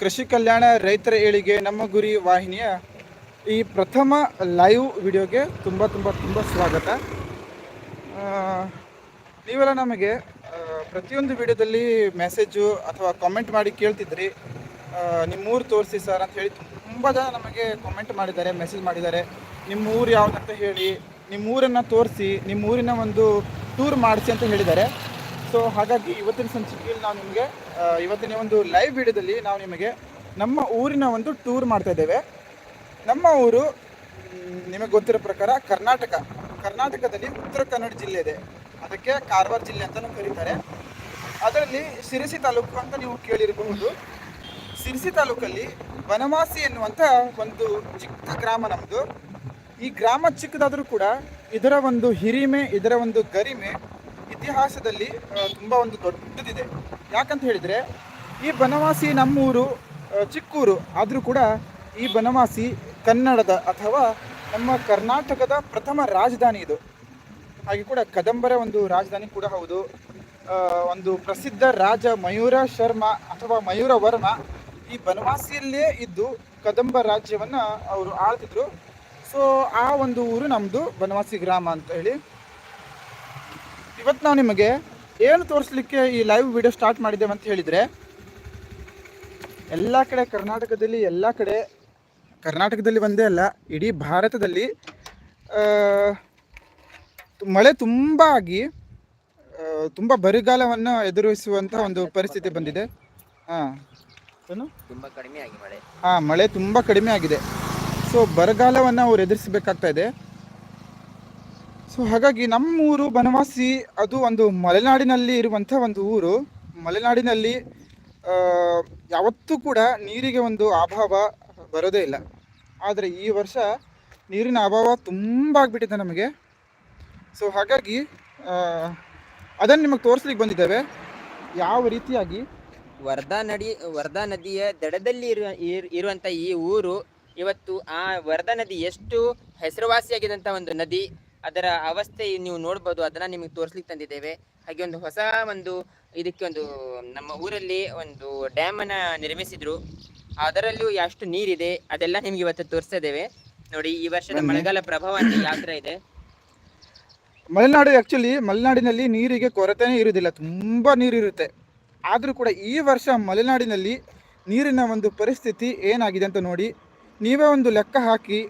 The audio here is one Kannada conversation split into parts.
ಕೃಷಿ ಕಲ್ಯಾಣ ರೈತರ ಏಳಿಗೆ ನಮ್ಮ ಗುರಿ ವಾಹಿನಿಯ ಈ ಪ್ರಥಮ ಲೈವ್ ವಿಡಿಯೋಗೆ ತುಂಬ ತುಂಬ ತುಂಬ ಸ್ವಾಗತ. ನೀವೆಲ್ಲ ನಮಗೆ ಪ್ರತಿಯೊಂದು ವಿಡಿಯೋದಲ್ಲಿ ಮೆಸೇಜು ಅಥವಾ ಕಾಮೆಂಟ್ ಮಾಡಿ ಕೇಳ್ತಿದ್ರಿ. ನಿಮ್ಮೂರು ತೋರಿಸಿ ಸರ್ ಅಂತ ಹೇಳಿ ತುಂಬ ಜನ ನಮಗೆ ಕಾಮೆಂಟ್ ಮಾಡಿದ್ದಾರೆ ಮೆಸೇಜ್ ಮಾಡಿದ್ದಾರೆ. ನಿಮ್ಮ ಊರು ಯಾವುದಂತ ಹೇಳಿ ನಿಮ್ಮ ಊರನ್ನು ತೋರಿಸಿ ನಿಮ್ಮ ಊರಿನ ಒಂದು ಟೂರ್ ಮಾಡಿಸಿ ಅಂತ ಹೇಳಿದ್ದಾರೆ. ಸೊ ಹಾಗಾಗಿ ಇವತ್ತಿನ ಸಂಚಿಕೆಯಲ್ಲಿ ನಾವು ನಿಮಗೆ ಇವತ್ತಿನ ಒಂದು ಲೈವ್ ವಿಡಿಯೋದಲ್ಲಿ ನಾವು ನಿಮಗೆ ನಮ್ಮ ಊರಿನ ಒಂದು ಟೂರ್ ಮಾಡ್ತಾ ಇದ್ದೇವೆ. ನಮ್ಮ ಊರು ನಿಮಗೆ ಗೊತ್ತಿರೋ ಪ್ರಕಾರ ಕರ್ನಾಟಕ, ಕರ್ನಾಟಕದಲ್ಲಿ ಉತ್ತರ ಕನ್ನಡ ಜಿಲ್ಲೆ ಇದೆ. ಅದಕ್ಕೆ ಕಾರವಾರ ಜಿಲ್ಲೆ ಅಂತಲೂ ಕರೀತಾರೆ. ಅದರಲ್ಲಿ ಶಿರಸಿ ತಾಲೂಕು ಅಂತ ನೀವು ಕೇಳಿರಬಹುದು. ಶಿರಸಿ ತಾಲೂಕಲ್ಲಿ ವನವಾಸಿ ಎನ್ನುವಂಥ ಒಂದು ಚಿಕ್ಕ ಗ್ರಾಮ ನಮ್ಮದು ಈ ಗ್ರಾಮ ಚಿಕ್ಕದಾದರೂ ಕೂಡ ಇದರ ಒಂದು ಹಿರಿಮೆ, ಇದರ ಒಂದು ಗರಿಮೆ ಇತಿಹಾಸದಲ್ಲಿ ತುಂಬಾ ಒಂದು ದೊಡ್ಡದಿದೆ. ಯಾಕಂತ ಹೇಳಿದರೆ, ಈ ಬನವಾಸಿ ನಮ್ಮೂರು ಚಿಕ್ಕೂರು, ಆದರೂ ಕೂಡ ಈ ಬನವಾಸಿ ಕನ್ನಡದ ಅಥವಾ ನಮ್ಮ ಕರ್ನಾಟಕದ ಪ್ರಥಮ ರಾಜಧಾನಿ ಇದು. ಹಾಗೆ ಕೂಡ ಕದಂಬರ ಒಂದು ರಾಜಧಾನಿ ಕೂಡ ಹೌದು. ಒಂದು ಪ್ರಸಿದ್ಧ ರಾಜ ಮಯೂರ ಶರ್ಮ ಅಥವಾ ಮಯೂರ ವರ್ಮ ಈ ಬನವಾಸಿಯಲ್ಲೇ ಇದ್ದು ಕದಂಬ ರಾಜ್ಯವನ್ನ ಅವರು ಆಳ್ತಿದ್ರು. ಸೊ ಆ ಒಂದು ಊರು ನಮ್ಮದು ಬನವಾಸಿ ಗ್ರಾಮ ಅಂತ ಹೇಳಿ. ಇವತ್ತು ನಾವು ನಿಮಗೆ ಏನು ತೋರಿಸ್ಲಿಕ್ಕೆ ಈ ಲೈವ್ ವಿಡಿಯೋ ಸ್ಟಾರ್ಟ್ ಮಾಡಿದ್ದೇವೆ ಅಂತ ಹೇಳಿದರೆ ಎಲ್ಲ ಕಡೆ ಕರ್ನಾಟಕದಲ್ಲಿ ಎಲ್ಲ ಕಡೆ ಕರ್ನಾಟಕದಲ್ಲಿ ಒಂದೇ ಅಲ್ಲ ಇಡೀ ಭಾರತದಲ್ಲಿ ಮಳೆ ತುಂಬ ಆಗಿ ತುಂಬ ಬರಿಗಾಲವನ್ನು ಎದುರಿಸುವಂತಹ ಒಂದು ಪರಿಸ್ಥಿತಿ ಬಂದಿದೆ. ಹಾಂ. ತುಂಬಾ ಕಡಿಮೆ ಆಗಿ ಮಳೆ. ಹಾಂ ಮಳೆ ತುಂಬ ಕಡಿಮೆ ಆಗಿದೆ. ಸೊ ಬರಗಾಲವನ್ನು ಅವ್ರು ಎದುರಿಸಬೇಕಾಗ್ತಾ ಇದೆ. ಸೊ ಹಾಗಾಗಿ ನಮ್ಮ ಊರು ಬನವಾಸಿ ಅದು ಒಂದು ಮಲೆನಾಡಿನಲ್ಲಿ ಇರುವಂಥ ಒಂದು ಊರು. ಮಲೆನಾಡಿನಲ್ಲಿ ಯಾವತ್ತೂ ಕೂಡ ನೀರಿಗೆ ಒಂದು ಅಭಾವ ಬರೋದೇ ಇಲ್ಲ. ಆದರೆ ಈ ವರ್ಷ ನೀರಿನ ಅಭಾವ ತುಂಬ ಆಗಿಬಿಟ್ಟಿದೆ ನಮಗೆ. ಸೊ ಹಾಗಾಗಿ ಅದನ್ನು ನಿಮಗೆ ತೋರಿಸ್ಲಿಕ್ಕೆ ಬಂದಿದ್ದೇವೆ. ಯಾವ ರೀತಿಯಾಗಿ? ವರ್ಧಾ ನದಿ, ವರ್ಧಾ ನದಿಯ ದಡದಲ್ಲಿ ಇರುವ ಇರುವಂಥ ಈ ಊರು ಇವತ್ತು ಆ ವರ್ಧಾ ನದಿ ಎಷ್ಟು ಹೆಸರುವಾಸಿಯಾಗಿದ್ದಂಥ ಒಂದು ನದಿ ಅದರ ಅವಸ್ಥೆ ನೀವು ನೋಡ್ಬೋದು ಅದನ್ನ ನಿಮಗೆ ತೋರಿಸ್ಲಿಕ್ಕೆ ತಂದಿದ್ದೇವೆ. ಹಾಗೆ ಒಂದು ಹೊಸ ಒಂದು ಇದಕ್ಕೆ ಒಂದು ನಮ್ಮ ಊರಲ್ಲಿ ಒಂದು ಡ್ಯಾಮ್ ಅನ್ನ ನಿರ್ಮಿಸಿದ್ರು. ಅದರಲ್ಲೂ ಎಷ್ಟು ನೀರಿದೆ ಅದೆಲ್ಲ ನಿಮ್ಗೆ ಇವತ್ತು ತೋರಿಸ್ತಾ ಇದ್ದೇವೆ. ನೋಡಿ ಈ ವರ್ಷದ ಮಳೆಗಾಲ ಪ್ರಭಾವ ಯಾವ ಥರ ಇದೆ. ಮಲೆನಾಡು ಆಕ್ಚುಲಿ ಮಲೆನಾಡಿನಲ್ಲಿ ನೀರಿಗೆ ಕೊರತೆನೇ ಇರುವುದಿಲ್ಲ ನೀರು ನೀರಿರುತ್ತೆ. ಆದರೂ ಕೂಡ ಈ ವರ್ಷ ಮಲೆನಾಡಿನಲ್ಲಿ ನೀರಿನ ಒಂದು ಪರಿಸ್ಥಿತಿ ಏನಾಗಿದೆ ಅಂತ ನೋಡಿ ನೀವೇ ಒಂದು ಲೆಕ್ಕ ಹಾಕಿ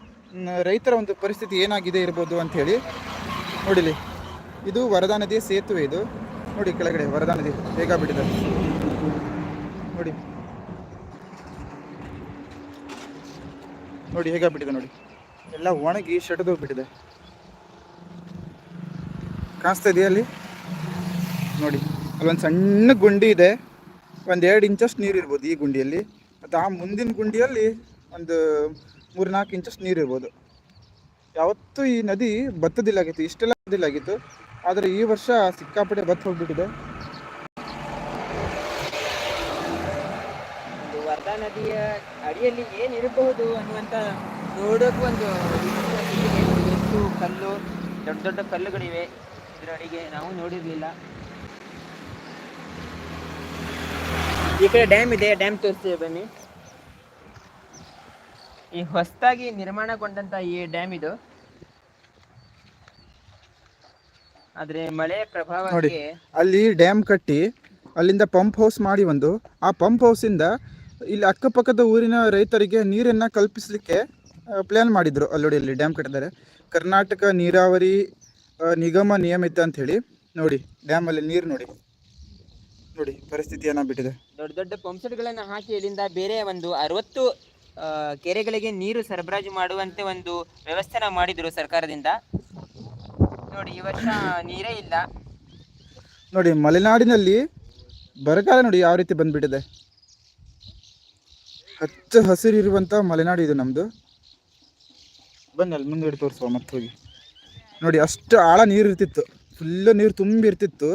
ರೈತರ ಒಂದು ಪರಿಸ್ಥಿತಿ ಏನಾಗಿದೆ ಇರ್ಬೋದು ಅಂತ ಹೇಳಿ ನೋಡಿಲಿ. ಇದು ವರದಾ ನದಿಯ ಸೇತುವೆ ಇದು. ನೋಡಿ ಕೆಳಗಡೆ ವರದಾ ನದಿ ಬೇಗ ಬಿಟ್ಟಿದೆ. ನೋಡಿ. ನೋಡಿ ಹೇಗಾಗ್ಬಿಟ್ಟಿದೆ ನೋಡಿ. ಎಲ್ಲ ಒಣಗಿ ಬಿಟ್ಟಿದೆ ಕಾಣಿಸ್ತಾ ಇದೆಯಾ ಅಲ್ಲಿ? ನೋಡಿ, ಅಲ್ಲೊಂದು ಸಣ್ಣ ಗುಂಡಿ ಇದೆ. ಒಂದು ಎರಡು ಇಂಚಷ್ಟು ನೀರು ಇರ್ಬೋದು ಈ ಗುಂಡಿಯಲ್ಲಿ. ಮತ್ತು ಆ ಮುಂದಿನ ಗುಂಡಿಯಲ್ಲಿ ಒಂದು ಮೂರ್ನಾಲ್ಕು ಇಂಚಷ್ಟು ನೀರು ಇರ್ಬೋದು. ಯಾವತ್ತೂ ಈ ನದಿ ಬತ್ತದಿಲ್ಲಾಗಿತ್ತು ಇಷ್ಟೆಲ್ಲ ಬತ್ತದಿಲ್ಲಾಗಿತ್ತು ಆದರೆ ಈ ವರ್ಷ ಸಿಕ್ಕಾಪಟ್ಟೆ ಬತ್ತ ಹೋಗ್ಬಿಟ್ಟಿದೆ. ವರ್ಧಾ ನದಿಯ ಅಡಿಯಲ್ಲಿ ಏನಿರಬಹುದು ಅನ್ನುವಂತ ನೋಡೋಕೆ ಒಂದು ಎಷ್ಟು ಕಲ್ಲು, ದೊಡ್ಡ ದೊಡ್ಡ ಕಲ್ಲುಗಳಿವೆ. ಇದರ ಅಡಿಗೆ ನಾವು ನೋಡಿರಲಿಲ್ಲ. ಈ ಕಡೆ ಡ್ಯಾಮ್ ಇದೆ ಡ್ಯಾಮ್ ತೋರಿಸ್ತೀವಿ ಬನ್ನಿ. ಈ ಹೊಸದಾಗಿ ನಿರ್ಮಾಣಗೊಂಡಂತ ಈ ಡ್ಯಾಮ್ ಇದು ಆದ್ರೆ ಮಳೆ ಪ್ರಭಾವಕ್ಕೆ ಅಲ್ಲಿ ಡ್ಯಾಮ್ ಕಟ್ಟಿ ಅಲ್ಲಿಂದ ಪಂಪ್ ಹೌಸ್ ಮಾಡಿ ಒಂದು. ಆ ಪಂಪ್ ಹೌಸಿಂದ ಇಲ್ಲಿ ಅಕ್ಕಪಕ್ಕದ ಊರಿನ ರೈತರಿಗೆ ನೀರನ್ನ ಕಲ್ಪಿಸಲಿಕ್ಕೆ ಪ್ಲ್ಯಾನ್ ಮಾಡಿದ್ರು ಅಲ್ಲೋಡಿ ಅಲ್ಲಿ ಡ್ಯಾಮ್ ಕಟ್ಟಿದ್ದಾರೆ. ಕರ್ನಾಟಕ ನೀರಾವರಿ ಆ, ನಿಗಮ ನಿಯಮಿತ ಅಂತ ಹೇಳಿ ನೋಡಿ ಡ್ಯಾಮ್ ಅಲ್ಲಿ ನೀರು ನೋಡಿ. ನೋಡಿ ಪರಿಸ್ಥಿತಿಯನ್ನ ಬಿಟ್ಟಿದೆ ದೊಡ್ಡ ದೊಡ್ಡ ಪಂಪ್ಸೆಟ್ಗಳನ್ನ ಹಾಕಿ ಇಲ್ಲಿಂದ ಬೇರೆ ಒಂದು ಅರವತ್ತು ಕೆರೆಗಳಿಗೆ ನೀರು ಸರಬರಾಜು ಮಾಡುವಂತೆ ಒಂದು ವ್ಯವಸ್ಥೆನ ಮಾಡಿದ್ರು ಸರ್ಕಾರದಿಂದ. ನೋಡಿ, ಈ ವರ್ಷ ನೀರೇ ಇಲ್ಲ. ನೋಡಿ, ಮಲೆನಾಡಿನಲ್ಲಿ ಬರಗಾಲ ನೋಡಿ ಯಾವ ರೀತಿ ಬಂದ್ಬಿಟ್ಟಿದೆ. ಹಚ್ಚ ಹಸಿರಿರುವಂಥ ಮಲೆನಾಡು ಇದು ನಮ್ದು. ಬನ್ನಿ, ಅಲ್ಲಿ ಮುಂದೆ ತೋರಿಸುವ ಮತ್ತೆ ಹೋಗಿ. ನೋಡಿ, ಅಷ್ಟು ಆಳ ನೀರು ಇರ್ತಿತ್ತು ಫುಲ್ಲು ನೀರು ತುಂಬಿರ್ತಿತ್ತು.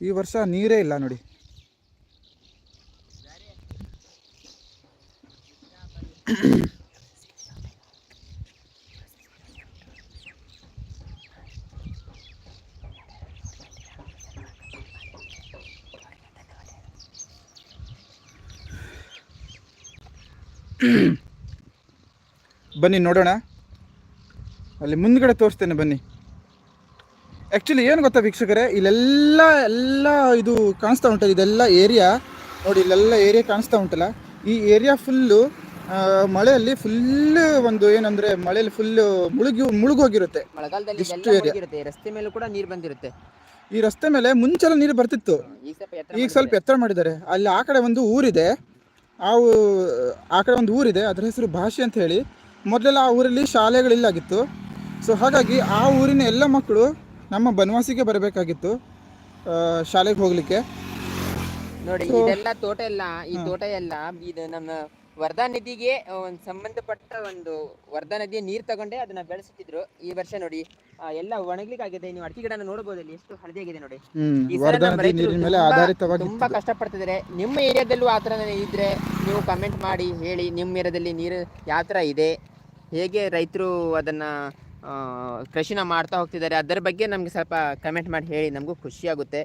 ಈ ವರ್ಷ ನೀರೇ ಇಲ್ಲ ನೋಡಿ. ಬನ್ನಿ ನೋಡೋಣ. ಅಲ್ಲಿ ಮುಂದ್ಗಡೆ ತೋರಿಸ್ತೇನೆ ಬನ್ನಿ. ಆ್ಯಕ್ಚುಲಿ ಏನು ಗೊತ್ತಾ ವೀಕ್ಷಕರೇ? ಇಲ್ಲೆಲ್ಲ ಎಲ್ಲ ಇದು ಕಾಣಿಸ್ತಾ ಉಂಟಲ್ಲ ಇದೆಲ್ಲ ಏರಿಯಾ ನೋಡಿ ಇಲ್ಲೆಲ್ಲ ಏರಿಯಾ ಕಾಣಿಸ್ತಾ ಉಂಟಲ್ಲ. ಈ ಏರಿಯಾ ಫುಲ್ಲು ಮಳೆಯಲ್ಲಿ ಫುಲ್ ಒಂದು ಏನಂದ್ರೆ ಮಳೆಯಲ್ಲಿ ಫುಲ್ ಮುಳುಗಿ ಮುಳುಗೋಗಿರುತ್ತೆ. ಇಷ್ಟು area. ರಸ್ತೆ ಮೇಲೂ ಕೂಡ ನೀರು ಬಂದಿರುತ್ತೆ. ಈ ರಸ್ತೆ ಮೇಲೆ ಮುಂಚೆಲ್ಲ ನೀರು ಬರ್ತಿತ್ತು. ಈಗ ಸ್ವಲ್ಪ ಎತ್ತರ ಮಾಡಿದ್ದಾರೆ. ಅಲ್ಲಿ ಆ ಕಡೆ ಒಂದು ಊರಿದೆ. ಆ ಆ ಕಡೆ ಒಂದು ಊರಿದೆ. ಅದರ ಹೆಸರು ಭಾಷೆ ಅಂತ ಹೇಳಿ. ಮೊದಲೆಲ್ಲ ಆ ಊರಲ್ಲಿ ಶಾಲೆಗಳಿಲ್ಲಾಗಿತ್ತು. ಸೊ ಹಾಗಾಗಿ ಆ ಊರಿನ ಎಲ್ಲ ಮಕ್ಕಳು ನಮ್ಮ ಬನವಾಸಿಗೆ ಬರಬೇಕಾಗಿತ್ತು ಶಾಲೆಗೆ ಹೋಗ್ಲಿಕ್ಕೆ. ನೋಡಿ ಇದೆಲ್ಲ ತೋಟ ಎಲ್ಲ ಈ ತೋಟ ಎಲ್ಲ ಇದು ನಮ್ಮ ವರ್ಧಾ ನದಿಗೆ ಒಂದು ಸಂಬಂಧಪಟ್ಟ ಒಂದು ವರ್ಧಾ ನದಿಯ ನೀರು ತಗೊಂಡೆ ಅದನ್ನ ಬೆಳೆಸುತ್ತಿದ್ರು. ಈ ವರ್ಷ ನೋಡಿ ಎಲ್ಲ ಒಣಗ್ಲಿಕ್ಕೆ ಆಗಿದೆ ನೀವು ಅಡಿಕೆ ಗಿಡನ ನೋಡಬಹುದು ಅಲ್ಲಿ ಎಷ್ಟು ಆಗಿದೆ ನೋಡಿ. ತುಂಬಾ- ಕಷ್ಟಪಡ್ತಿದ್ದಾರೆ ನಿಮ್ಮ ಏರಿಯಾದಲ್ಲೂ ಆ ಥರ ಇದ್ರೆ ನೀವು ಕಮೆಂಟ್ ಮಾಡಿ ಹೇಳಿ ನಿಮ್ಮ ಏರಿಯಾದಲ್ಲಿ ನೀರು ಯಾವ ಥರ ಇದೆ? ಹೇಗೆ ರೈತರು ಅದನ್ನ ಕೃಷಿನ ಮಾಡ್ತಾ ಹೋಗ್ತಿದ್ದಾರೆ, ಅದರ ಬಗ್ಗೆ ನಮಗೆ ಸ್ವಲ್ಪ ಕಮೆಂಟ್ ಮಾಡಿ ಹೇಳಿ, ನಮಗೂ ಖುಷಿ ಆಗುತ್ತೆ.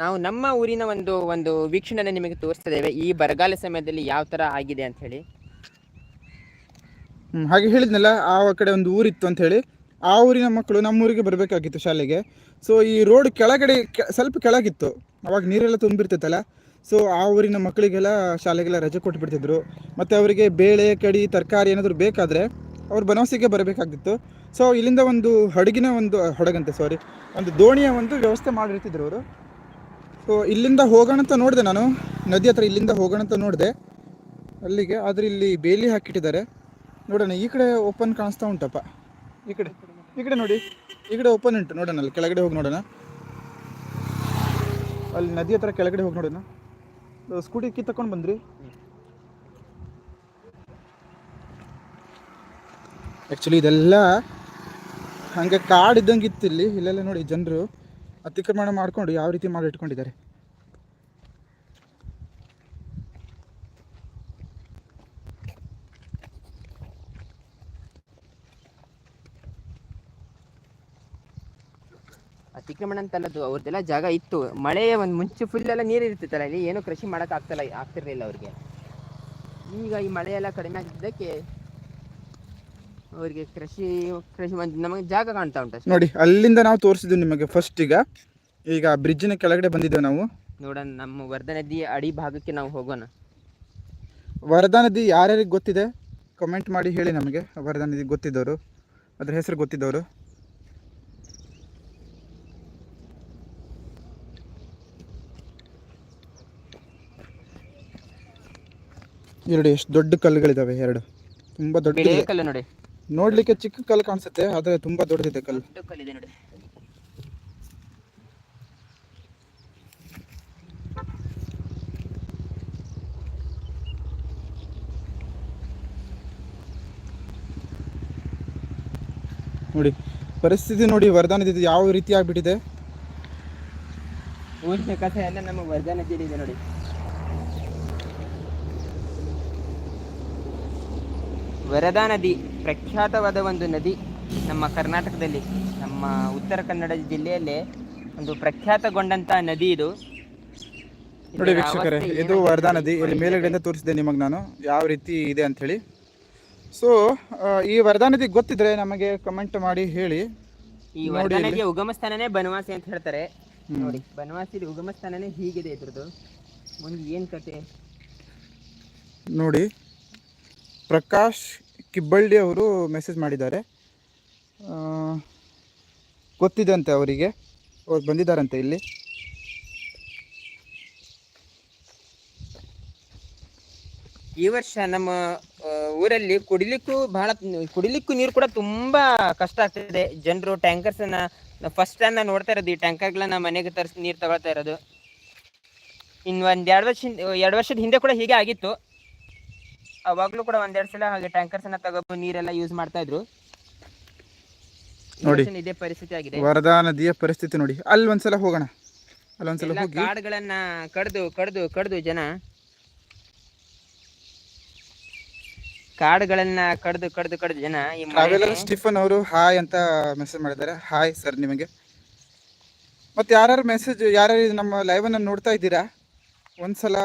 ನಾವು ನಮ್ಮ ಊರಿನ ಒಂದು ಒಂದು ವೀಕ್ಷಣೆನ ನಿಮಗೆ ತೋರಿಸ್ತಿದ್ದೇವೆ, ಈ ಬರಗಾಲ ಸಮಯದಲ್ಲಿ ಯಾವ ಥರ ಆಗಿದೆ ಅಂತ ಹೇಳಿ. ಹಾಗೆ ಹೇಳಿದ್ನಲ್ಲ ಆ ಕಡೆ ಒಂದು ಊರಿತ್ತು ಅಂತ ಹೇಳಿ, ಆ ಊರಿನ ಮಕ್ಕಳು ನಮ್ಮ ಊರಿಗೆ ಬರಬೇಕಾಗಿತ್ತು ಶಾಲೆಗೆ. ಸೊ ಈ ರೋಡ್ ಕೆಳಗಡೆ ಸ್ವಲ್ಪ ಕೆಳಗಿತ್ತು, ಅವಾಗ ನೀರೆಲ್ಲ ತುಂಬಿರ್ತೈತಲ್ಲ ಸೊ ಆ ಊರಿನ ಮಕ್ಕಳಿಗೆಲ್ಲ ಶಾಲೆಗೆಲ್ಲ ರಜೆ ಕೊಟ್ಬಿಡ್ತಿದ್ರು. ಮತ್ತು ಅವರಿಗೆ ಬೇಳೆ, ಕಡಿ, ತರಕಾರಿ ಏನಾದರೂ ಬೇಕಾದರೆ ಅವ್ರು ಬನವಾಸಿಗೆ ಬರಬೇಕಾಗಿತ್ತು ಸೊ ಇಲ್ಲಿಂದ ಒಂದು ಹಡಗಿನ ಒಂದು ಹಡಗಂತೆ ಸಾರಿ ಒಂದು ದೋಣಿಯ ಒಂದು ವ್ಯವಸ್ಥೆ ಮಾಡಿರ್ತಿದ್ರು ಅವರು. ಸೊ ಇಲ್ಲಿಂದ ಹೋಗೋಣ ಅಂತ ನೋಡಿದೆ ನಾನು. ನದಿ ಹತ್ರ ಇಲ್ಲಿಂದ ಹೋಗೋಣ ಅಂತ ನೋಡಿದೆ. ಅಲ್ಲಿಗೆ, ಆದರೆ ಇಲ್ಲಿ ಬೇಲಿ ಹಾಕಿಟ್ಟಿದ್ದಾರೆ. ನೋಡೋಣ, ಈ ಕಡೆ ಓಪನ್ ಕಾಣಿಸ್ತಾ ಉಂಟಪ್ಪ ಈ ಕಡೆ ಈ ಕಡೆ ನೋಡಿ. ಈ ಕಡೆ ಓಪನ್ ಉಂಟು. ನೋಡೋಣ, ಅಲ್ಲಿ ಕೆಳಗಡೆ ಹೋಗಿ ನೋಡೋಣ. ಅಲ್ಲಿ ನದಿ ಹತ್ರ ಕೆಳಗಡೆ ಹೋಗಿ ನೋಡೋಣ. ಸ್ಕೂಟಿ ಕಿ ತಗೊಂಡು ಬಂದ್ರಿ. ಆ್ಯಕ್ಚುಲಿ ಇದೆಲ್ಲ ಹಾಗೆ ಕಾಡು ಇದ್ದಂಗೆ ಇತ್ತು ಇಲ್ಲಿ. ಇಲ್ಲೆಲ್ಲ ನೋಡಿ ಜನರು ಅತಿಕ್ರಮಣ ಮಾಡ್ಕೊಂಡು ಯಾವ ರೀತಿ ಮಾಡಿ ಇಟ್ಕೊಂಡಿದ್ದಾರೆ. ಅತಿಕ್ರಮಣ ಅಂತಲ್ಲದು ಅವ್ರದ್ದೆಲ್ಲ ಜಾಗ ಇತ್ತು. ಮಳೆ ಒಂದು ಮುಂಚೆ ಫುಲ್ ಎಲ್ಲ ನೀರು ಇರ್ತಿತ್ತಲ್ಲ, ಇಲ್ಲಿ ಏನು ಕೃಷಿ ಮಾಡಕ್ ಆಗ್ತಲ್ಲ, ಆಗ್ತಿರ್ಲಿಲ್ಲ ಅವ್ರಿಗೆ. ಈಗ ಈ ಮಳೆ ಎಲ್ಲ ಕಡಿಮೆ ಆಗಿದ್ದಕ್ಕೆ ಅವರಿಗೆ ಕೃಷಿ ಕೃಷಿ ಮಂದಿ ನಮಗೆ ಜಾಗ ಕಾಣ್ತಾ ಉಂಟು ನೋಡಿ ಅಲ್ಲಿಂದ ನಾವು ತೋರಿಸಿದ್ವಿ ನಿಮಗೆ ಫಸ್ಟ್ ಈಗ ಈಗ ಬ್ರಿಡ್ಜ್ನ ಕೆಳಗಡೆ ಬಂದಿದ್ದೇವೆ ನಾವು. ನೋಡೋಣ ನಮ್ಮ ವರ್ಧಾ ನದಿಯ ಅಡಿ ಭಾಗಕ್ಕೆ ನಾವು ಹೋಗೋಣ. ವರದಾ ನದಿ ಯಾರ್ಯಾರಿಗೆ ಗೊತ್ತಿದೆ? ಕಮೆಂಟ್ ಮಾಡಿ ಹೇಳಿ ನಮಗೆ. ವರದಾ ನದಿ ಗೊತ್ತಿದ್ದವರು ಅದ್ರ ಹೆಸರು ಗೊತ್ತಿದ್ದವರು. ಎರಡು ಎಷ್ಟು ದೊಡ್ಡ ಕಲ್ಲುಗಳಿದಾವೆ ಎರಡು. ತುಂಬಾ ದೊಡ್ಡ ಕಲ್ಲು ನೋಡಿ. ನೋಡ್ಲಿಕ್ಕೆ ಚಿಕ್ಕ ಕಲ್ಲು ಕಾಣಿಸುತ್ತೆ ಆದರೆ ತುಂಬಾ ದೊಡ್ಡದಿದೆ ಕಲ್ಲು. ಕಲ್ಲಿದೆ ನೋಡಿ. ನೋಡಿ ಪರಿಸ್ಥಿತಿ ನೋಡಿ ವರದಾ ನದಿ ಯಾವ ರೀತಿ ಆಗ್ಬಿಟ್ಟಿದೆ. ಊರಿನ ಕಥೆ ಎಲ್ಲ ನಮ್ಮ ನೋಡಿ. ವರದಾ ನದಿ ಪ್ರಖ್ಯಾತವಾದ ಒಂದು ನದಿ ನಮ್ಮ ಕರ್ನಾಟಕದಲ್ಲಿ ನಮ್ಮ ಉತ್ತರ ಕನ್ನಡ ಜಿಲ್ಲೆಯಲ್ಲೇ ಒಂದು ಪ್ರಖ್ಯಾತಗೊಂಡಂತ ನದಿ ಇದು. ನೋಡಿ ವೀಕ್ಷಕರೇ ಇದು ವರ್ಧಾ ನದಿ. ಇಲ್ಲಿ ಮೇಲುಗಡೆಯಿಂದ ತೋರಿಸಿದೆ ನಿಮಗೆ ನಾನು ಯಾವ ರೀತಿ ಇದೆ ಅಂಥೇಳಿ. ಸೊ ಈ ವರ್ಧಾ ನದಿ ಗೊತ್ತಿದ್ರೆ ನಮಗೆ ಕಮೆಂಟ್ ಮಾಡಿ ಹೇಳಿ. ಈ ವರ್ಧಾ. ನದಿಯ ಉಗಮ ಸ್ಥಾನನೇ ಬನವಾಸಿ ಅಂತ ಹೇಳ್ತಾರೆ. ನೋಡಿ ಬನವಾಸಿ ಉಗಮ ಸ್ಥಾನನೇ ಹೀಗಿದೆ ಇದ್ರದ್ದು. ಮುಂದೆ ಏನ್ ಕತೆ? ನೋಡಿ ಪ್ರಕಾಶ್ ಕಿಬ್ಬಳ್ಳಿ ಅವರು ಮೆಸೇಜ್ ಮಾಡಿದ್ದಾರೆ. ಗೊತ್ತಿದಂತೆ ಗೊತ್ತಿದೆ ಅವರಿಗೆ. ಅವ್ರು ಬಂದಿದ್ದಾರಂತೆ ಇಲ್ಲಿ. ಈ ವರ್ಷ ನಮ್ಮ ಊರಲ್ಲಿ ಕುಡಿಲಿಕ್ಕೂ ಬಹಳ, ಕುಡಿಲಿಕ್ಕೂ ನೀರು ಕೂಡ ತುಂಬಾ ಕಷ್ಟ ಆಗ್ತಿದೆ. ಜನರು ಟ್ಯಾಂಕರ್ಸ್ ಅನ್ನ ಫಸ್ಟ್ ಟೈಮ್ ನೋಡ್ತಾ ಇರೋದು, ಈ ಟ್ಯಾಂಕರ್ಗಳನ್ನ ಮನೆಗೆ ತರಿಸಿ ನೀರು ತಗೊಳ್ತಾ ಇರೋದು. ಇನ್ ಒಂದ್ ಎರಡು ವರ್ಷ ಎರಡು ವರ್ಷದ ಹಿಂದೆ ಕೂಡ ಹೀಗೆ ಆಗಿತ್ತು. ಅವಾಗ್ಲೂ ಕೂಡ ಒಂದೆರಡು ಸಲ ಹಾಗೆ ಟ್ಯಾಂಕರ್ಸ್ ಅನ್ನ ತಗೊಂಡು ನೀರೆಲ್ಲ ಯೂಸ್ ಮಾಡ್ತಾ ಇದ್ರು. ನೋಡಿ. ಇದೇ ಪರಿಸ್ಥಿತಿ ಆಗಿದೆ. ವರದಾ ನದಿಯ ಪರಿಸ್ಥಿತಿ ನೋಡಿ. ಅಲ್ಲಿ ಒಂದ್ಸಲ ಹೋಗೋಣ. ಅಲ್ಲಿ ಒಂದ್ಸಲ ಹೋಗಿ. ಕಾಡುಗಳನ್ನ ಕಡ್ದು ಕಡ್ದು ಕಡ್ದು ಜನ. ಕಾಡುಗಳನ್ನ ಕಡ್ದು ಕಡ್ದು ಕಡ್ದು ಜನ ಈ ಟ್ರಾವೆಲರ್ ಸ್ಟಿಫನ್ ಅವರು ಹಾಯ್ ಅಂತ ಮೆಸೇಜ್ ಮಾಡಿದ್ದಾರೆ. ಹಾಯ್ ಸರ್ ನಿಮಗೆ. ಮತ್ತೆ ಯಾರ್ಯಾರು ಮೆಸೇಜ್ ಯಾರ್ಯಾರು ನಮ್ಮ ಲೈವ್ ಅನ್ನ ನೋಡ್ತಾ ಇದ್ದೀರಾ? ಒಂದ್ಸಲ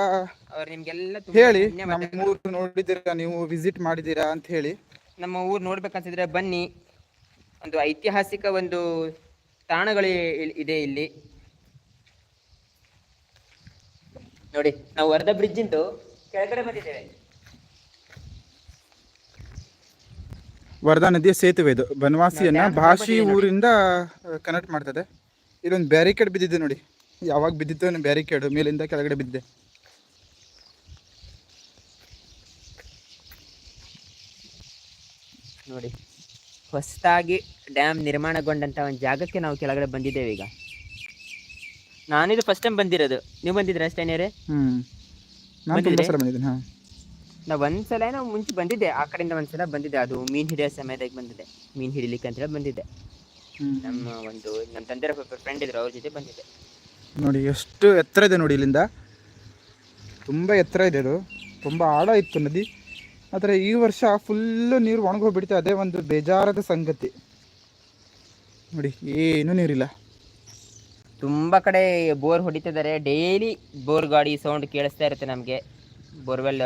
ಅವ್ರು ನಿಮ್ಗೆಲ್ಲ ತುಂಬಾ ಹೇಳಿ ನೋಡಿದಿರಾ ನಮ್ಮ ಊರು ನೋಡಿದ್ದೀರಾ ನೀವು ವಿಸಿಟ್ ಮಾಡಿದ್ದೀರಾ ಅಂತ ಹೇಳಿ. ನಮ್ಮ ಊರು ನೋಡ್ಬೇಕಂತಿದ್ರೆ ಬನ್ನಿ. ಒಂದು ಐತಿಹಾಸಿಕ ಒಂದು ತಾಣಗಳು ಇ- ಇದೆ ಇಲ್ಲಿ. ನೋಡಿ ನಾವು ವರ್ಧ ಬ್ರಿಡ್ಜ್ ಇಂದು ಕೆಳಗಡೆ ಬಂದಿದ್ದೇವೆ. ವರ್ಧಾ ನದಿಯ ಸೇತುವೆ ಇದು. ಬನವಾಸಿಯನ್ನ ಭಾಷಿ. ಊರಿಂದ ಕನೆಕ್ಟ್ ಮಾಡ್ತದೆ. ಇಲ್ಲೊಂದು ಬ್ಯಾರಿಕೇಡ್ ಬಿದ್ದಿದೆ ನೋಡಿ. ಯಾವಾಗ ಬಿದ್ದಿತ್ತು ಬ್ಯಾರಿಕೇಡ್ ಮೇಲಿಂದ ಕೆಳಗಡೆ ಬಿದ್ದೆ ನೋಡಿ ಹೊಸದಾಗಿ ಡ್ಯಾಮ್ ನಿರ್ಮಾಣಗೊಂಡಂತ ಒಂದು ಜಾಗಕ್ಕೆ ನಾವು ಕೆಳಗಡೆ ಬಂದಿದ್ದೇವೆ ಈಗ. ನಾನಿದು ಫಸ್ಟ್ ಟೈಮ್ ಬಂದಿರೋದು. ನೀವು ಬಂದಿದ್ರೆ? ಅಷ್ಟೇನೇರೆ ನಾವು ಒಂದ್ಸಲ ನಾವು ಮುಂಚೆ ಬಂದಿದ್ದೆ. ಆ ಕಡೆಯಿಂದ ಒಂದ್ಸಲ ಬಂದಿದ್ದೆ. ಅದು ಮೀನ್ ಹಿಡಿಯೋ ಸಮಯದಾಗ ಬಂದಿದೆ ಮೀನ್ ಹಿಡಿಲಿಕ್ಕೆ ಅಂತ ಹೇಳಿ ಬಂದಿದ್ದೆ. ನಮ್ಮ ಒಂದು ನಮ್ಮ ತಂದೆ ಫ್ರೆಂಡ್ ಇದ್ರು ಅವ್ರ ಜೊತೆ ಬಂದಿದ್ದೆ. ನೋಡಿ ಎಷ್ಟು ಎತ್ತರ ಇದೆ ನೋಡಿ ಇಲ್ಲಿಂದ. ತುಂಬ ಎತ್ತರ ಇದೆ ಅದು. ತುಂಬ ಆಳ ಇತ್ತು ನದಿ. ಆದರೆ ಈ ವರ್ಷ ಫುಲ್ಲು ನೀರು ಒಣಗೋಗ್ಬಿಡುತ್ತೆ ಅದೇ ಒಂದು ಬೇಜಾರದ ಸಂಗತಿ. ನೋಡಿ ಏನೂ ನೀರಿಲ್ಲ. ತುಂಬಾ ಕಡೆ ಬೋರ್ ಹೊಡಿತಿದ್ದಾರೆ. ಡೈಲಿ ಬೋರ್ ಗಾಡಿ ಸೌಂಡ್ ಕೇಳಿಸ್ತಾ ಇರುತ್ತೆ ನಮಗೆ. ಬೋರ್ವೆಲ್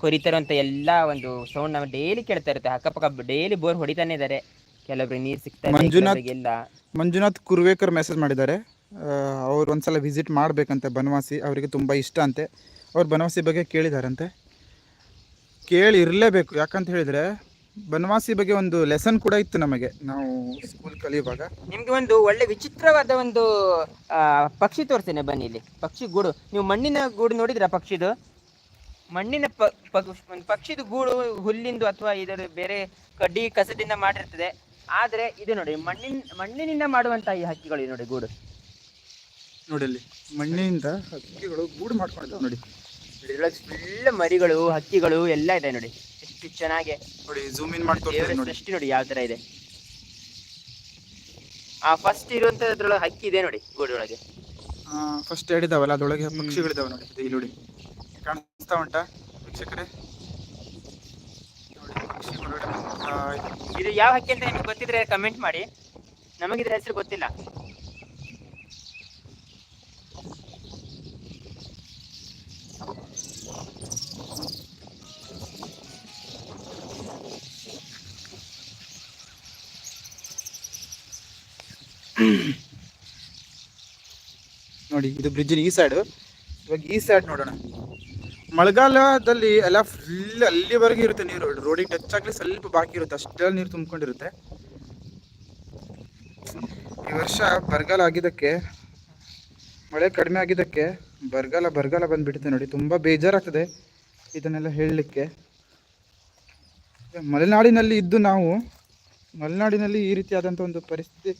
ಕೊರಿತಾರಂತ ಎಲ್ಲ ಒಂದು ಸೌಂಡ್ ನಮಗೆ ಡೈಲಿ ಕೇಳ್ತಾ ಇರುತ್ತೆ. ಅಕ್ಕಪಕ್ಕ ಡೈಲಿ ಬೋರ್ ಹೊಡಿತಾನೆ ಇದ್ದಾರೆ. ಕೆಲವೊಬ್ರಿಗೆ ನೀರು ಸಿಗ್ತಾ ಇಲ್ಲ ಮಂಜುನಾಥ್ ಕುರ್ವೇಕರ್ ಮೆಸೇಜ್ ಮಾಡಿದ್ದಾರೆ. ಅವ್ರು ಒಂದ್ಸಲ ವಿಸಿಟ್ ಮಾಡಬೇಕಂತೆ ಬನವಾಸಿ. ಅವರಿಗೆ ತುಂಬ ಇಷ್ಟ ಅಂತೆ. ಅವ್ರು ಬನವಾಸಿ ಬಗ್ಗೆ ಕೇಳಿದಾರಂತೆ. ಕೇಳಿ ಇರಲೇಬೇಕು ಯಾಕಂತ ಹೇಳಿದರೆ, ಬನವಾಸಿ ಬಗ್ಗೆ ಒಂದು ಲೆಸನ್ ಕೂಡ ಇತ್ತು ನಮಗೆ ನಾವು ಸ್ಕೂಲ್ ಕಲಿಯುವಾಗ. ನಿಮಗೆ ಒಂದು ಒಳ್ಳೆ ವಿಚಿತ್ರವಾದ ಒಂದು ಪಕ್ಷಿ ತೋರಿಸ್ತೇನೆ ಬನ್ನಿ ಇಲ್ಲಿ. ಪಕ್ಷಿ ಗೂಡು. ನೀವು ಮಣ್ಣಿನ ಗೂಡು ನೋಡಿದ್ರ ಪಕ್ಷಿದು? ಮಣ್ಣಿನ ಒಂದು ಪಕ್ಷಿದು ಗೂಡು ಹುಲ್ಲಿಂದು ಅಥವಾ ಇದರ ಬೇರೆ ಕಡ್ಡಿ ಕಸದಿಂದ ಮಾಡಿರ್ತದೆ. ಆದರೆ ಇದು ನೋಡಿ, ಮಣ್ಣಿನ, ಮಣ್ಣಿನಿಂದ ಮಾಡುವಂತ ಈ ಹಕ್ಕಿಗಳು ನೋಡಿ ಗೂಡು. ನೋಡಿ ಅಲ್ಲಿ ಮಣ್ಣಿನಿಂದ ಹಕ್ಕಿಗಳು ಗೂಡು ಮಾಡ್ಕೊಂಡಿದ್ದಾವೆ ನೋಡಿ. ಇದ್ರೊಳಗೆ ಫುಲ್ ಮರಿಗಳು ಹಕ್ಕಿಗಳು ಎಲ್ಲ ಇದೆ ನೋಡಿ. ಎಷ್ಟು ಚೆನ್ನಾಗಿ. ನೋಡಿ ಜೂಮ್ ಇನ್ ಮಾಡಿ ದೇವರ ನೋಡಿ. ಯಾವ ತರ ಇದೆ. ಆ ಫಸ್ಟ್ ಇರುವಂತದ್ರೊಳಗೆ ಹಕ್ಕಿ ಇದೆ ನೋಡಿ ಗೂಡೊಳಗೆ. ಫಸ್ಟ್ ಹೇಳಿದಾವಲ್ಲ ಅದರೊಳಗೆ ಪಕ್ಷಿಗಳಿದಾವೆ ನೋಡಿ. ಇಲ್ಲಿ ನೋಡಿ. ಕಾಣಿಸ್ತಾ ಉಂಟಾ ವೀಕ್ಷಕರೇ? ಇದು. ಯಾವ ಹಕ್ಕಿ ಅಂತ ನಿಮ್ಗೆ ಗೊತ್ತಿದ್ರೆ ಕಮೆಂಟ್ ಮಾಡಿ. ನಮಗಿದ್ರ ಹೆಸರು ಗೊತ್ತಿಲ್ಲ. ನೋಡಿ, ಇದು ಬ್ರಿಡ್ಜಿನ ಈ ಸೈಡ್ ಇವಾಗ ಈ ಸೈಡ್ ನೋಡೋಣ. ಮಳೆಗಾಲದಲ್ಲಿ ಎಲ್ಲ ಫುಲ್ ಅಲ್ಲಿವರೆಗೆ ಇರುತ್ತೆ ನೀರು. ರೋಡಿಗೆ ಟಚ್ ಆಗಲಿ ಸ್ವಲ್ಪ ಬಾಕಿ ಇರುತ್ತೆ. ಅಷ್ಟೆಲ್ಲ ನೀರು ತುಂಬಿಕೊಂಡಿರುತ್ತೆ. ಈ ವರ್ಷ ಬರಗಾಲ ಆಗಿದ್ದಕ್ಕೆ, ಮಳೆ ಕಡಿಮೆ ಆಗಿದ್ದಕ್ಕೆ ಬರಗಾಲ ಬರಗಾಲ ಬಂದುಬಿಡುತ್ತೆ ನೋಡಿ. ತುಂಬ ಬೇಜಾರಾಗ್ತದೆ ಇದನ್ನೆಲ್ಲ ಹೇಳಲಿಕ್ಕೆ. ಮಲೆನಾಡಿನಲ್ಲಿ ಇದ್ದು ನಾವು ಮಲೆನಾಡಿನಲ್ಲಿ ಈ ರೀತಿಯಾದಂಥ ಒಂದು ಪರಿಸ್ಥಿತಿ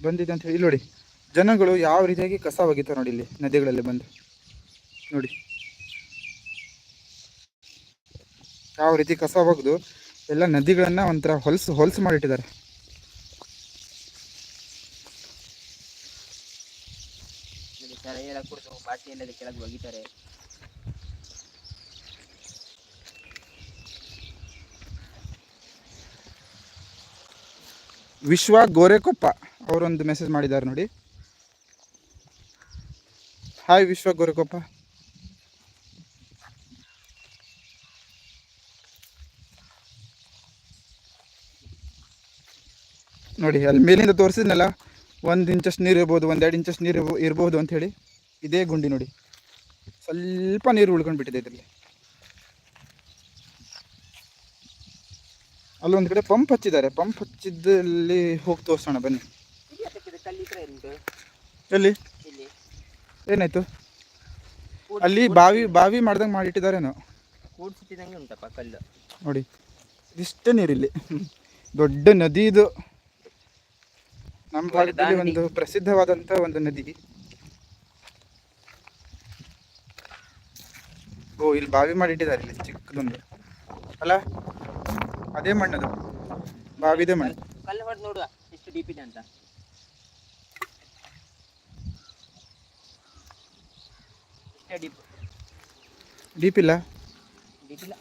ಬಂದಿದೆ ಅಂತ ಹೇಳಿ ಇಲ್ಲಿ ನೋಡಿ. ಜನಗಳು ಯಾವ ರೀತಿಯಾಗಿ ಕಸ ಒಗಿತಾರೆ ನೋಡಿ ಇಲ್ಲಿ ನದಿಗಳಲ್ಲಿ ಬಂದು. ನೋಡಿ. ಯಾವ ರೀತಿ ಕಸ ಒಗೆದು ಎಲ್ಲ ನದಿಗಳನ್ನ ಒಂಥರ ಹೊಲಸು ಹೊಲಸು ಮಾಡಿಟ್ಟಿದ್ದಾರೆ. ಕೆಳಗೆ ಒಗಿತಾರೆ. ವಿಶ್ವ ಗೋರೆಕೊಪ್ಪ ಅವರೊಂದು ಮೆಸೇಜ್ ಮಾಡಿದ್ದಾರೆ ನೋಡಿ. ಹಾಯ್ ವಿಶ್ವ ಗುರುಕಪ್ಪ. ನೋಡಿ, ಅಲ್ಲಿ ಮೇಲಿಂದ ತೋರಿಸಿದ್ನಲ್ಲ, ಒಂದು ಇಂಚಷ್ಟು ನೀರು ಇರ್ಬೋದು ಒಂದೆರಡು ಇಂಚಷ್ಟು ನೀರು ಇರ್ಬೋ- ಇರ್ಬೋದು ಅಂತ ಹೇಳಿ. ಇದೇ ಗುಂಡಿ ನೋಡಿ. ಸ್ವಲ್ಪ ನೀರು ಉಳ್ಕೊಂಡು ಬಿಟ್ಟಿದೆ ಇದರಲ್ಲಿ. ಅಲ್ಲೊಂದು ಕಡೆ ಪಂಪ್ ಹಚ್ಚಿದ್ದಾರೆ. ಪಂಪ್ ಹಚ್ಚಿದ್ದಲ್ಲಿ ಹೋಗಿ ತೋರಿಸೋಣ, ಬನ್ನಿ. ಎಲ್ಲಿ? ಏನಾಯ್ತು? ಅಲ್ಲಿ ಬಾವಿ ಬಾವಿ ಮಾಡ್ದಂಗೆ ಮಾಡಿಟ್ಟಿದ್ದಾರೇನೋ? ಕೂಡ್ಸಿಟ್ಟಿದಂಗೆ ಉಂಟಪ್ಪ ಕಲ್ಲು. ನೋಡಿ ಇಷ್ಟು ನೀರಿಲ್ಲಿ. ದೊಡ್ಡ ನದಿ ಇದು. ನಮ್ಮ ಭಾಗದಲ್ಲಿ ಒಂದು ಪ್ರಸಿದ್ಧವಾದಂಥ ಒಂದು ನದಿ. ಓ ಇಲ್ಲಿ ಬಾವಿ ಮಾಡಿಟ್ಟಿದ್ದಾರೆ ಇಲ್ಲಿ ಚಿಕ್ಕದೊಂದು. ಅಲ್ಲ ಅದೇ ಮಣ್ಣದು. ಬಾವಿದೆ ಮಣ್ಣು. ಕಲ್ಲು ನೋಡುವ ಎಷ್ಟು ಡೀಪ್ ಇದೆ ಅಂತ. ಡೀಪ್ ಡೀಪ್ ಇಲ್ಲ? ಡೀಪ್ ಇಲ್ಲ.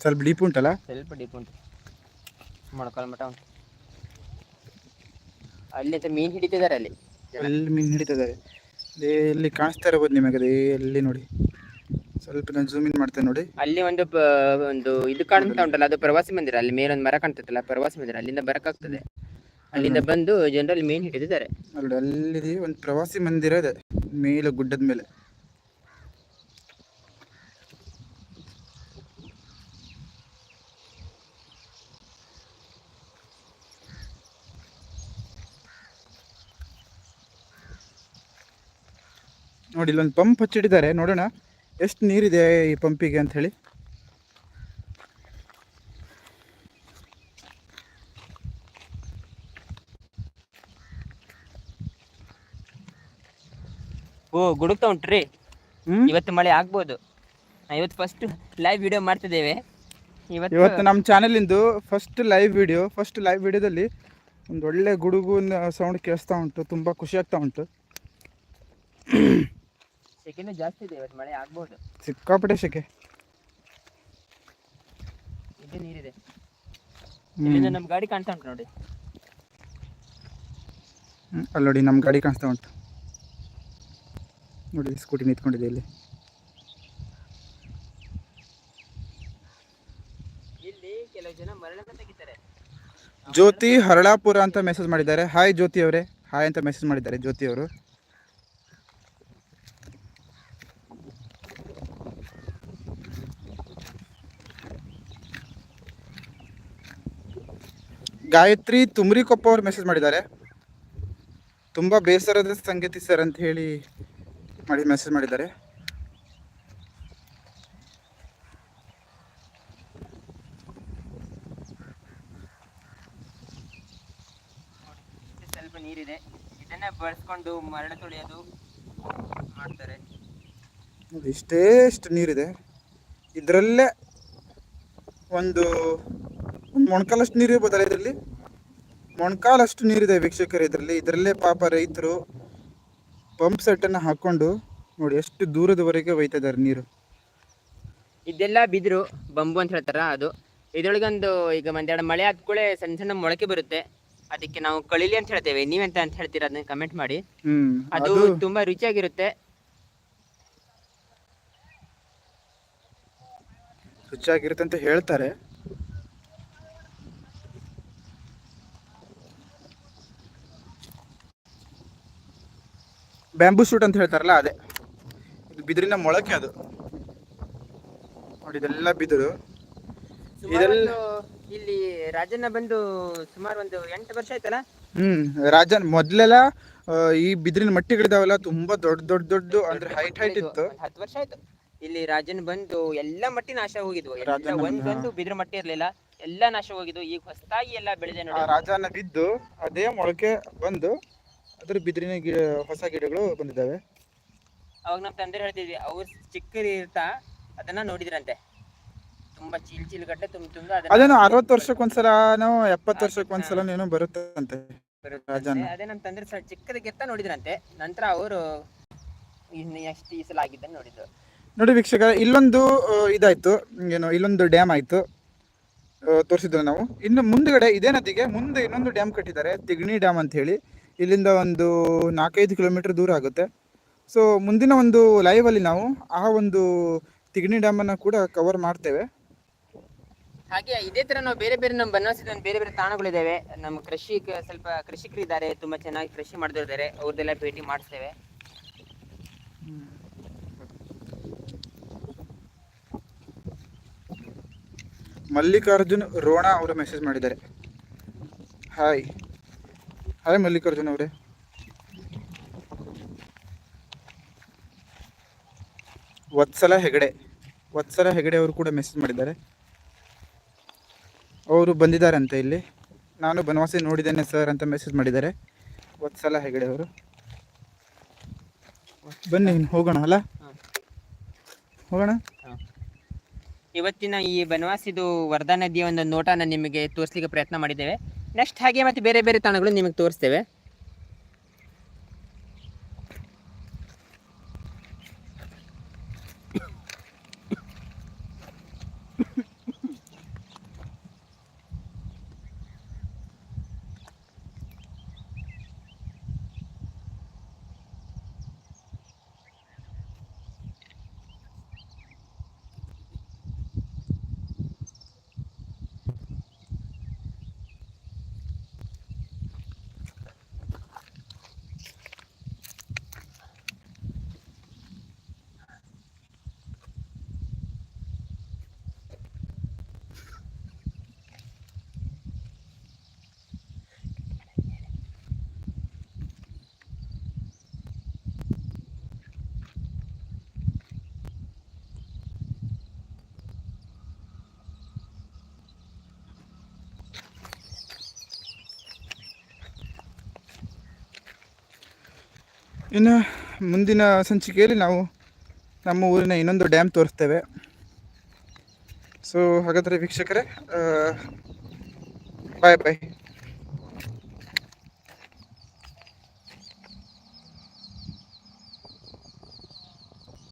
ಸ್ವಲ್ಪ ಡೀಪ್ ಉಂಟಲ್ಲ? ಸ್ವಲ್ಪ ಡೀಪ್ ಉಂಟು. ಮೊಳಕಾಲು ಮಠ ಉಂಟು. ಅಲ್ಲಿ ಮೀನು ಹಿಡಿತಿದ್ದಾರೆ ಅಲ್ಲಿ. ಅಲ್ಲಿ ಮೀನು ಹಿಡಿತಿದ್ದಾರೆ. ಇಲ್ಲಿ ಕಾಣಿಸ್ತಾ ಇರಬಹುದು ನಿಮಗೆ ಅದೇ ಎಲ್ಲಿ ನೋಡಿ. ಸ್ವಲ್ಪ ನಾನು ಜೂಮ್ ಇನ್ ಮಾಡ್ತೇನೆ ನೋಡಿ. ಅಲ್ಲಿ ಒಂದು ಪ- ಒಂದು ಇದು ಕಾಣ್ತಾ ಉಂಟಲ್ಲ ಅದು ಪ್ರವಾಸಿ ಮಂದಿರ ಅಲ್ಲಿ ಮೇಲೊಂದು ಮರ ಕಾಣ್ತದಲ್ಲ ಪ್ರವಾಸಿ ಮಂದಿರ ಅಲ್ಲಿಂದ ಬರಕಾಗ್ತದೆ ಅಲ್ಲಿಂದ ಬಂದು ಜನರಲ್ಲಿ ಮೀನ್ ಹಿಡಿದಿದ್ದಾರೆ. ನೋಡಿ ಅಲ್ಲಿ ಒಂದು ಪ್ರವಾಸಿ ಮಂದಿರ ಇದೆ ಮೇಲೆ ಗುಡ್ಡದ ಮೇಲೆ. ನೋಡಿ ಇಲ್ಲೊಂದು ಪಂಪ್ ಹಚ್ಚಿಟ್ಟಿದ್ದಾರೆ ನೋಡೋಣ. ಎಷ್ಟು ನೀರಿದೆ ಈ ಪಂಪಿಗೆ ಅಂತ ಹೇಳಿ? ಓ ಗುಡುಕ್ತಾ ಉಂಟ್ರಿ. ಇವತ್ತು ಮಳೆ ಆಗ್ಬೋದು. ಇವತ್ತು ಫಸ್ಟ್ ಲೈವ್ ವಿಡಿಯೋ ಮಾಡ್ತಿದ್ದೇವೆ. ಇವತ್ತು ಇವತ್ತು ನಮ್ಮ ಚಾನೆಲಿಂದು first live video first live ವಿಡಿಯೋದಲ್ಲಿ ಒಂದು ಒಳ್ಳೆ ಗುಡುಗುನ ಸೌಂಡ್ ಕೇಳಿಸ್ತಾ ಉಂಟು ತುಂಬ ಖುಷಿ ಆಗ್ತಾ ಉಂಟು. ಸೆಕೆಂಡ್ ಜಾಸ್ತಿ ಇದೆ ಇವತ್ತು ಮಳೆ ಆಗ್ಬೋದು. ಸಿಕ್ಕಾಪಟ್ಟೆ ಸೆಕೆ. ಇದು ನೀರಿದೆ. ಇಲ್ಲಿಂದ ನಮ್ಮ ಗಾಡಿ ಕಾಣ್ತಾ ಉಂಟು ನೋಡಿ. ಅಲ್ಲಿ ನೋಡಿ ನಮ್ಮ ಗಾಡಿ ಕಾಣಿಸ್ತಾ ಉಂಟು. ನೋಡಿ ಸ್ಕೂಟಿ ನಿಂತ್ಕೊಂಡಿದೆ ಇಲ್ಲಿ. ಜ್ಯೋತಿ ಹರಳಾಪುರ ಅಂತ ಮೆಸೇಜ್ ಮಾಡಿದ್ದಾರೆ. ಹಾಯ್ ಜ್ಯೋತಿ ಅವರೇ. ಹಾಯ್ ಅಂತ ಮೆಸೇಜ್ ಮಾಡಿದ್ದಾರೆ ಜ್ಯೋತಿ ಅವರು. ಗಾಯತ್ರಿ ತುಮ್ರಿಕೊಪ್ಪ ಅವರು ಮೆಸೇಜ್ ಮಾಡಿದ್ದಾರೆ. ತುಂಬ ಬೇಸರದ ಸಂಗತಿ ಸರ್ ಅಂತ ಹೇಳಿ ಮಾಡಿ ಮೆಸೇಜ್ ಮಾಡಿದ್ದಾರೆ. ಸ್ವಲ್ಪ ನೀರಿದೆ. ಇದನ್ನ ಬಳಸ್ಕೊಂಡು ಮರಳು ತೊಳೆಯೋದು ಮಾಡ್ತಾರೆ. ಇಷ್ಟೇ ಇಷ್ಟು ನೀರಿದೆ. ಇದರಲ್ಲೇ ಒಂದು ಒಂದು ಮೊಣಕಾಲಷ್ಟು ನೀರು ಇರ್ಬೋದಲ್ಲ ಇದರಲ್ಲಿ. ಮೊಣಕಾಲಷ್ಟು ನೀರಿದೆ ವೀಕ್ಷಕರು ಇದರಲ್ಲಿ. ಇದರಲ್ಲೇ ಪಾಪ ರೈತರು ಪಂಪ್ ಸೆಟ್ ಅನ್ನ ಹಾಕೊಂಡು ನೋಡಿ ಎಷ್ಟು ದೂರದವರೆಗೆ ಒಯ್ತಾ ಇದ್ದಾರೆ ನೀರು. ಇದೆಲ್ಲ ಬಿದಿರು ಬಂಬು ಅಂತ ಹೇಳ್ತಾರ ಅದು. ಇದ್ರೊಳಗೊಂದು ಈಗ ಒಂದೆರಡು ಮಳೆ ಆದ ಕೂಡಲೇ ಸಣ್ಣ ಸಣ್ಣ ಮೊಳಕೆ ಬರುತ್ತೆ. ಅದಕ್ಕೆ ನಾವು ಕಳಿಲಿ ಅಂತ ಹೇಳ್ತೇವೆ. ನೀವೆಂತ ಅಂತ ಹೇಳ್ತೀರಾ ಅದನ್ನ ಕಮೆಂಟ್ ಮಾಡಿ. ಅದು ಅದು ತುಂಬಾ ರುಚಿಯಾಗಿರುತ್ತೆ. ರುಚಿಯಾಗಿರುತ್ತೆ ಅಂತ ಹೇಳ್ತಾರೆ. ಬ್ಯಾಂಬೂ ಸೂಟ್ ಅಂತ ಹೇಳ್ತಾರಲ್ಲ ಅದೇ. ಇದು ಬಿದಿರಿನ ಮೊಳಕೆ ಅದು. ನೋಡಿ ಇದೆಲ್ಲ ಬಿದಿರು. ಇದೆಲ್ಲ ಇಲ್ಲಿ ರಾಜಣ್ಣ ಬಂದು ಸುಮಾರು ಒಂದು ಎಂಟು ವರ್ಷ ಆಯ್ತಲ್ಲ? ಹ್ಮ್ ರಾಜನ್ ಮೊದ್ಲೆಲ್ಲ ಈ ಬಿದಿರಿನ ಮಟ್ಟಿಗಳಿದಾವಲ್ಲ ತುಂಬಾ ದೊಡ್ಡ ದೊಡ್ಡ ದೊಡ್ಡ ಅಂದ್ರೆ ಹೈಟ್ ಹೈಟ್ ಇತ್ತು. ಹತ್ತು ವರ್ಷ ಆಯ್ತು. ಇಲ್ಲಿ ರಾಜನ್ ಬಂದು ಎಲ್ಲ ಮಟ್ಟಿ ನಾಶ ಹೋಗಿದ್ವು. ಎಲ್ಲ ರಾಜನ್ ಒಂದೊಂದು ಬಿದಿರು ಮಟ್ಟಿ ಇರ್ಲಿಲ್ಲ. ಎಲ್ಲ ನಾಶ ಹೋಗಿದ್ವು. ಈಗ ಹೊಸದಾಗಿ ಎಲ್ಲ ಬೆಳೆದೆ ನೋಡಿ. ರಾಜನ ಬಿದ್ದು ಅದೇ ಮೊಳಕೆ ಬಂದು ಅದ್ರ ಬಿದಿರಿನ ಗಿಡ ಹೊಸ ಗಿಡಗಳು ಬಂದಿದ್ದಾವೆ. ಅವಾಗ ನಮ್ಮ ತಂದೆ ಹೇಳ್ತಿದ್ವಿ ಅವ್ರು ಚಿಕ್ಕ ಇರ್ತಾ ಅದನ್ನ ನೋಡಿದ್ರಂತೆ. ತುಂಬಾ ಚೀಲ್ ಚೀಲ್ ಗಟ್ಟೆ ತುಂಬ ತುಂಬ ಅದೇನೋ ಅರವತ್ತು ವರ್ಷಕ್ಕೊಂದ್ಸಲ ನಾವು ಎಪ್ಪತ್ತು ವರ್ಷಕ್ಕೊಂದ್ಸಲ ಏನೋ ಬರುತ್ತಂತೆ. ಅದೇ ನಮ್ಮ ತಂದೆ ಸ- ಚಿಕ್ಕದಕ್ಕೆತ್ತ ನೋಡಿದ್ರಂತೆ. ನಂತರ ಅವರು ಇನ್ನು ಎಷ್ಟು ಈ ಸಲ ಆಗಿದ್ದನ್ನು ನೋಡಿದ್ರು ನೋಡಿ ವೀಕ್ಷಕ ಇಲ್ಲೊಂದು ಇದಾಯ್ತು. ಏನು ಇಲ್ಲೊಂದು ಡ್ಯಾಮ್ ಆಯ್ತು. ತೋರಿಸಿದ್ರು ನಾವು. ಇನ್ನು ಮುಂದ್ಗಡೆ ಇದೇ ನದಿಗೆ ಮುಂದೆ ಇನ್ನೊಂದು ಡ್ಯಾಮ್ ಕಟ್ಟಿದ್ದಾರೆ ತಿಗಣಿ ಡ್ಯಾಮ್ ಅಂತ ಹೇಳಿ ಇಲ್ಲಿಂದ ಒಂದು ನಾಲ್ಕೈದು ಕಿಲೋಮೀಟರ್ ದೂರ ಆಗುತ್ತೆ. ಸೊ ಮುಂದಿನ ಒಂದು ಲೈವಲ್ಲಿ ನಾವು ಆ ಒಂದು ತಿಗಣಿ ಡ್ಯಾಮನ್ನು ಕೂಡ ಕವರ್ ಮಾಡ್ತೇವೆ. ಹಾಗೆ ಇದೇ ತರ ನಾವು ಬೇರೆ ಬೇರೆ ನಮ್ಮ ಬನವಾಸಿದ ಬೇರೆ ಬೇರೆ ತಾಣಗಳಿದ್ದಾವೆ ನಮ್ಮ ಕೃಷಿ ಸ್ವಲ್ಪ ಕೃಷಿಕರು ಇದ್ದಾರೆ ತುಂಬಾ ಚೆನ್ನಾಗಿ ಕೃಷಿ ಮಾಡ್ತಿರ್ತಾರೆ ಅವ್ರದ್ದೆಲ್ಲ ಭೇಟಿ ಮಾಡಿಸ್ತೇವೆ ಮಲ್ಲಿಕಾರ್ಜುನ್ ರೋಣ ಅವರು ಮೆಸೇಜ್ ಮಾಡಿದ್ದಾರೆ. ಹಾಯ್ ಹಾಯ್ ಮಲ್ಲಿಕಾರ್ಜುನ್ ಅವರೇ. ವತ್ಸಲ ಹೆಗಡೆ. ವತ್ಸಲ ಹೆಗಡೆ ಅವರು ಕೂಡ ಮೆಸೇಜ್ ಮಾಡಿದ್ದಾರೆ. ಅವರು ಬಂದಿದ್ದಾರಂತೆ ಇಲ್ಲಿ. ನಾನು ಬನವಾಸಿ ನೋಡಿದ್ದೇನೆ ಸರ್ ಅಂತ ಮೆಸೇಜ್ ಮಾಡಿದ್ದಾರೆ. ವತ್ಸಲ ಹೆಗಡೆ ಅವರು. ಬನ್ನಿ ಹೋಗೋಣ, ಅಲ್ಲ. ಹೋಗೋಣ? ಇವತ್ತಿನ ಈ ಬನವಾಸಿದು ವರ್ಧಾ ನದಿಯ ಒಂದು ನೋಟನ ನಿಮಗೆ ತೋರಿಸ್ಲಿಕ್ಕೆ ಪ್ರಯತ್ನ ಮಾಡಿದ್ದೇವೆ. ನೆಕ್ಸ್ಟ್ ಹಾಗೆ ಮತ್ತೆ ಬೇರೆ ಬೇರೆ ತಾಣಗಳು ನಿಮಗೆ ತೋರಿಸ್ತೇವೆ. ಇನ್ನು ಮುಂದಿನ ಸಂಚಿಕೆಯಲ್ಲಿ ನಾವು ನಮ್ಮ ಊರಿನ ಇನ್ನೊಂದು ಡ್ಯಾಮ್ ತೋರಿಸ್ತೇವೆ. ಸೊ ಹಾಗಾದರೆ ವೀಕ್ಷಕರೇ ಬಾಯ್ ಬಾಯ್